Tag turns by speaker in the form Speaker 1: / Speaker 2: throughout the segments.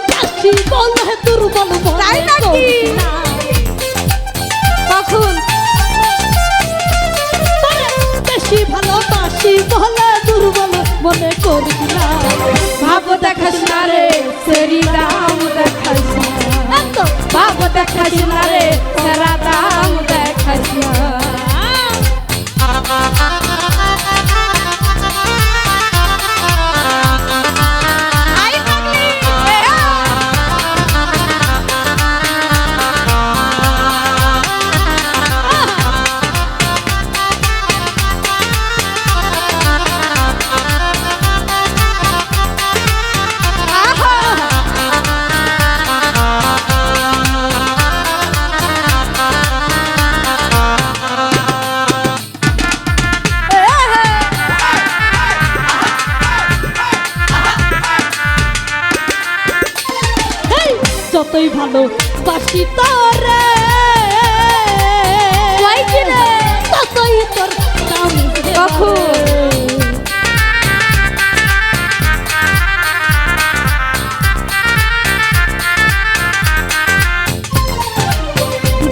Speaker 1: বলে দুর্বল
Speaker 2: তাই নাকি?
Speaker 1: করিস না।
Speaker 2: কখন
Speaker 1: তোরে বেশি ভালোবাসি বলে দুর্বল মনে করিস না
Speaker 2: ভাব দেখাস না রে সেরি দাম দেখাস না ভাব দেখাস না রে সেরা
Speaker 1: যতই ভালো বাসি তোরে? ততই তোর দাম
Speaker 2: কখন?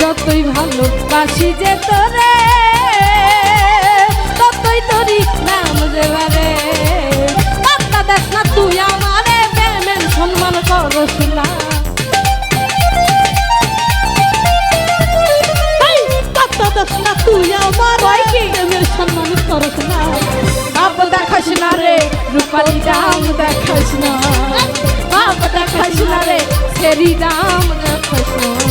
Speaker 2: যতই ভালো বাসি তোরে রূপালি রাম দেখাস না। বাপ দেখাস না রে সেরি রাম দেখাস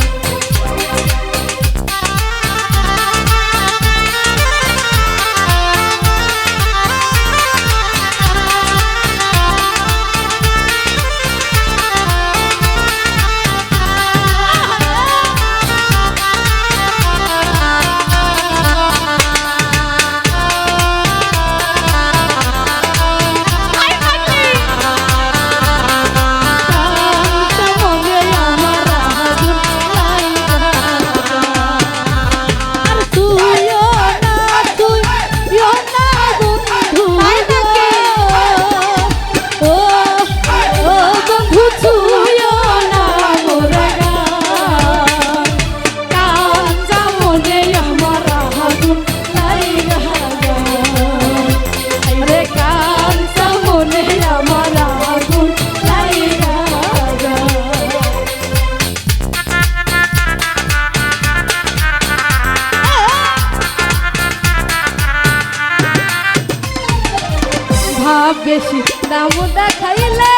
Speaker 2: বেশি দাম দেখাইলে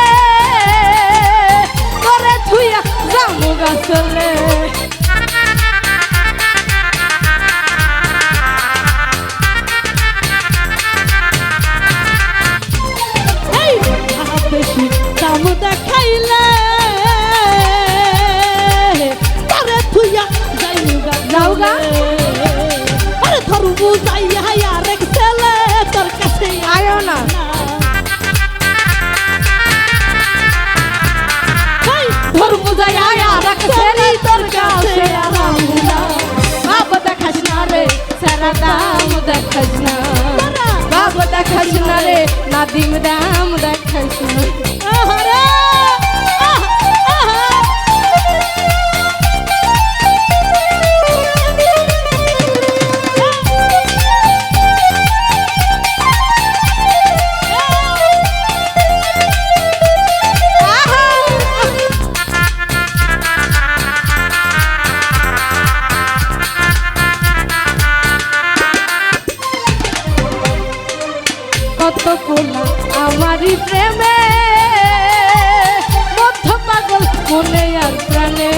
Speaker 2: করে থুইয়া জামু গাছলে।
Speaker 1: এই ধর
Speaker 2: বুঝাই আয়া রাখছেলি তোর কাছে আরামুলা বাপ দেখাস না রে সারা দাম দেখাস না। বাবা দেখাস না রে নাদিম দাম দেখাস না। মনে আর প্রাণে।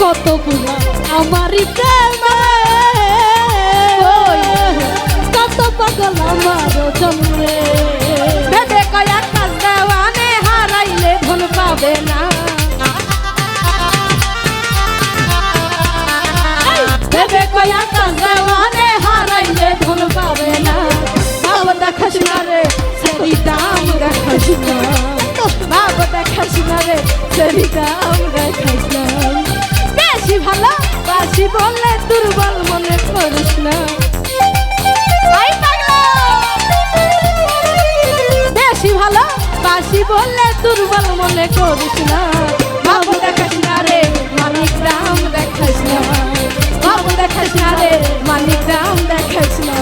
Speaker 1: কত গুণা আমারই প্রেম সেবিকা আমরা
Speaker 2: খাইতাম বেশি ভালো বাসি বললে দুর্বল মনে করিস না বেশি ভালো বাসি বললে দুর্বল মনে করিস না বাবু দেখাস না রে মানিক রাম দেখাস না। বাবু দেখাস না রে মানিক রাম দেখাস না।